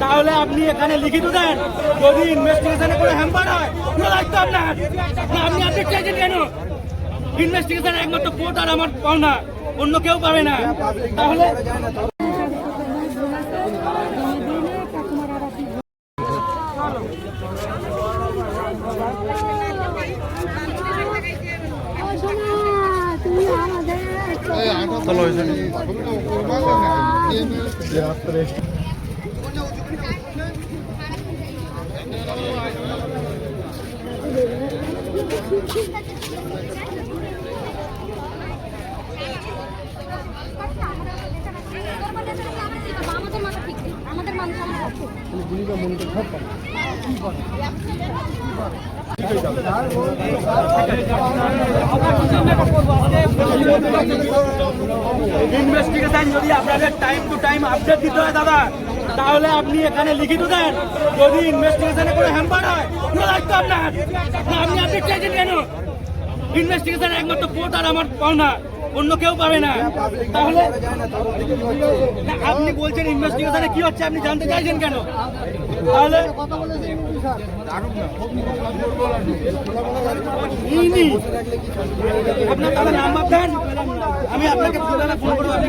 তাহলে আপনি এখানে লিখিত দেন, যদি ইনভেস্টিগেশনে কোনো হ্যাম্পার হয় দায়িত্ব আপনার? আপনি আপনি কেন? ইনভেস্টিগেশন একমাত্র কোর্ট আর আমার পাওনা। অন্য কেউ পাবে না। তাহলে আমাদের আমাদের মাথা ঠিক নেই আমাদের মানুষ আমরা ইনভেস্টিগেশন যদি আপনাদের টাইম টু টাইম আপডেট দিতে হয় দাদা, তাহলে আপনি এখানে লিখিত দেন। যদি ইনভেস্টিগেশনে কোনো হ্যাম্পার হয়, কোনো দায়িত্ব আপনার। আপনি চাইছেন কেন? ইনভেস্টিগেশন একমাত্র কোর্ট আর আমার পাওনা। অন্য কেউ পাবে না। তাহলে আপনি বলছেন ইনভেস্টিগেশনে কি হচ্ছে, আপনি জানতে চাইছেন কেন? তাহলে আপনার তাহলে নাম্বার দেন। আমি আপনাকে ফোন করব চলবে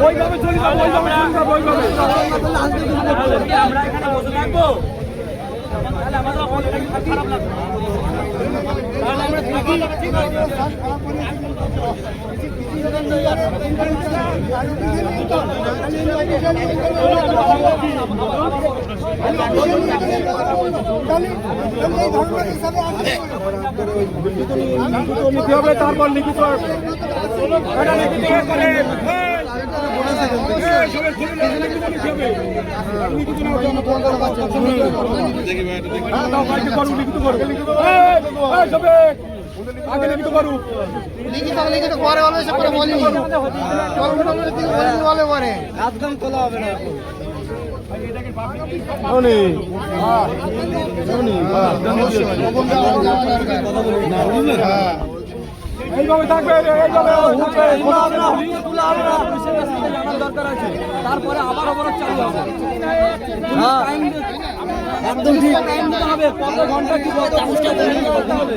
ওইভাবে চলে যাব ওইভাবে চলে যাব ওইভাবে আমরা এখানে বসে থাকব তাহলে আমাদের অবস্থা খারাপ লাগবে তাহলে আমরা থাকি ঠিক আছে নিতে হবে তারপর লিখিত এটা লিখিত করে বলিনি কলম টলম লিখিত বলিনি বলে একদম তোলা হবে না এইভাবে থাকবে এইভাবে তারপরে আবার অবরোধ চালু হবে। টাইম একদম ঠিক। টাইম দিতে হবে কত ঘণ্টা কি কত ঘণ্টা দিতে হবে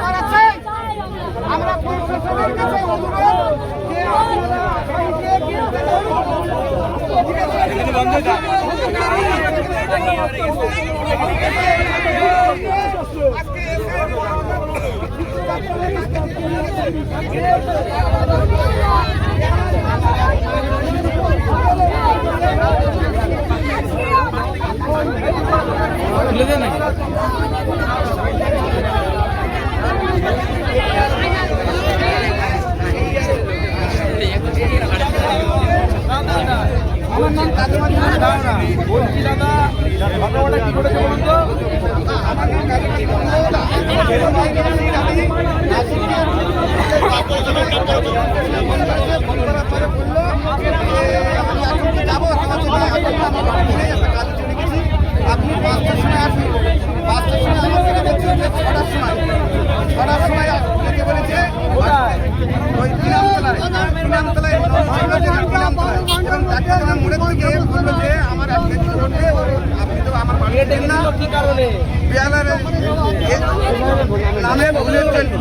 আমরা প্রশাসনের কাছে অনুরোধ যে আপনারা আসামিকে গ্রেপ্তার করুন। ঠিক আছে? আজকে আমার নামে ভুলের জন্য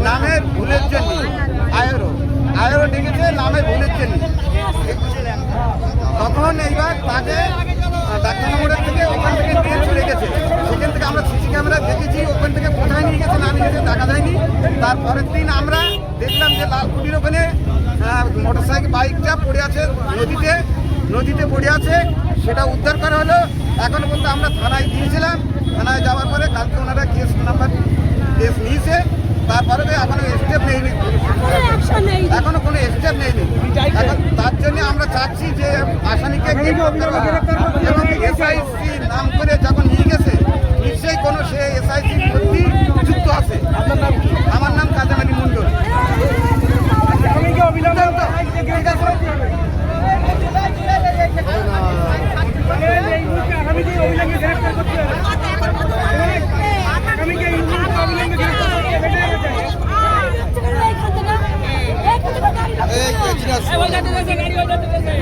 নামে ভুলের জন্য আয়রো আয়রো ডেকেছে নামে ভুলের জন্য তখন এইবার তাকে ডাক্তার মোড়ের থেকে ওখান থেকে নিয়ে চলে গেছে ওখান থেকে আমরা সিসি ক্যামেরা দেখেছি ওখান থেকে কোথায় নিয়ে গেছে না নিয়ে গেছে দেখা যায়নি তারপরের দিন আমরা দেখলাম যে লালকুটির ওখানে মোটর সাইকেল বাইকটা পড়ে আছে নদীতে নদীতে পড়ে আছে, সেটা উদ্ধার করা হলো। এখনও পর্যন্ত আমরা থানায় দিয়েছিলাম থানায় যাওয়ার পরে কালকে ওনারা কেস নাম্বার কেস নিয়েছে। তারপরে এখনও স্টেপ নেয়নি এখনও কোনো স্টেপ নেয়নি এখন তার জন্য আমরা চাচ্ছি যে আসামিকে। এবং এসআইসি নাম করে যখন নিয়ে গেছে নিশ্চয়ই কোনো সে এসআইসি প্রতি যুক্ত আছে আমার নাম কাজাম আলী মন্ডল আসামিকে অবিলম্বে এই মুহূর্তে আসামিকে অবিলম্বে গ্রেফতার করতে হবে আসামিকে এই মুহূর্তে অবিলম্বে গ্রেফতার করতে হবে এটাই আমরা চাই।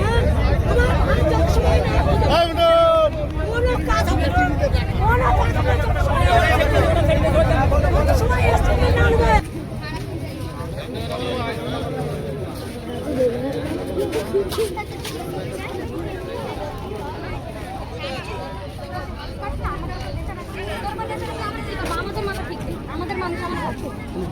আমাদের মাথা ঠিক নেই আমাদের মানুষ আমরা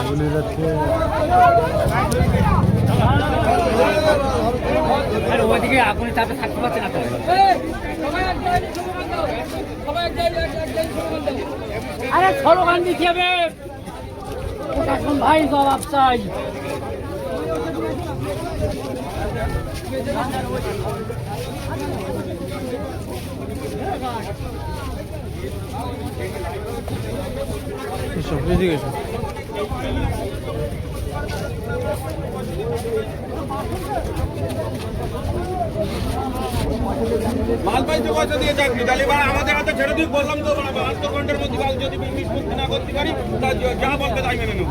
করছে না ওইদিকে আগুনের চাপে থাকতে পারছে না আরে স্লোগান দিতে হবে ভাই জবাব চাই মাল পাইতে পয়সা দিয়ে চাকরি। তাহলে এবার আমাদের হাতে ছেড়ে দিয়ে বললাম তো বাহাত্তর ঘণ্টার মধ্যে যদি নিষ্পত্তি না করতে পারি, তা যা বলতে তাই মেনে নেব।